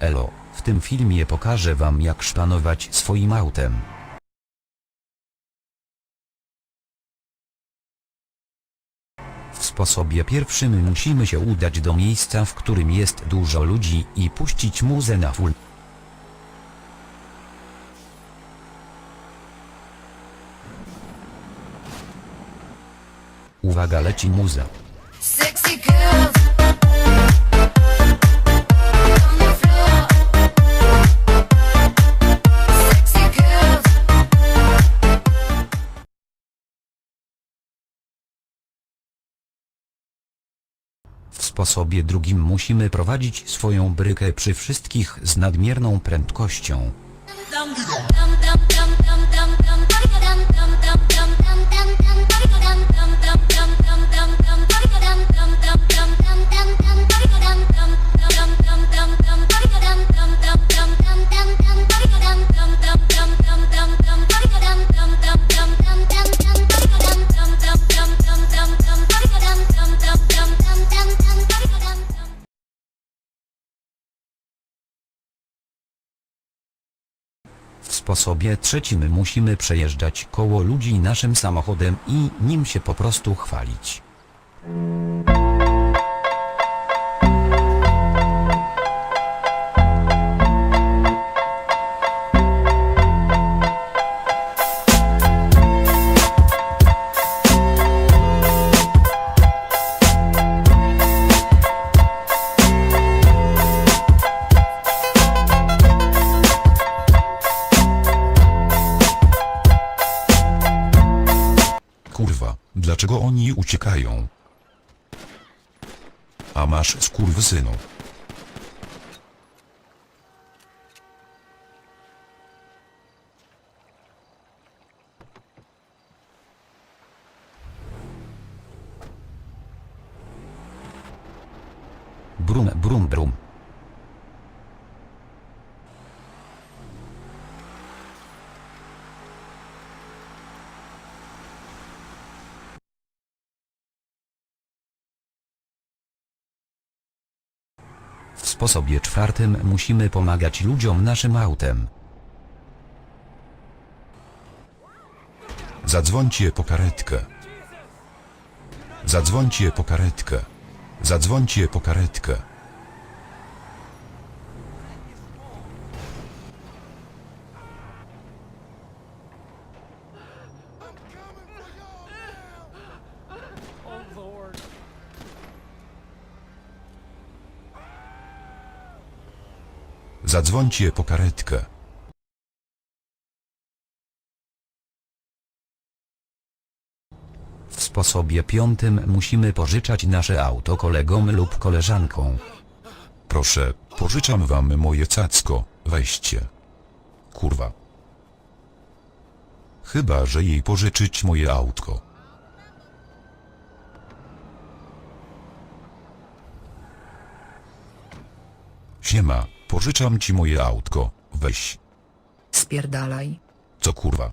Elo, w tym filmie pokażę wam jak szpanować swoim autem. W sposobie pierwszym musimy się udać do miejsca, w którym jest dużo ludzi i puścić muzę na full. Uwaga leci muza. Sexy girls sposobie drugim musimy prowadzić swoją brykę przy wszystkich z nadmierną prędkością. Dum dum dum dum W sposobie trzecim musimy przejeżdżać koło ludzi naszym samochodem i nim się po prostu chwalić. Kurwa, dlaczego oni uciekają? A masz skurwysynu. Brum brum brum. W sposobie czwartym musimy pomagać ludziom naszym autem. Zadzwońcie po karetkę. Zadzwońcie po karetkę. Zadzwońcie po karetkę. Zadzwońcie po karetkę. W sposobie piątym musimy pożyczać nasze auto kolegom lub koleżankom. Proszę, pożyczam wam moje cacko, weźcie. Kurwa. Chyba, że jej pożyczyć moje autko. Siema, pożyczam ci moje autko, weź. Spierdalaj. Co kurwa?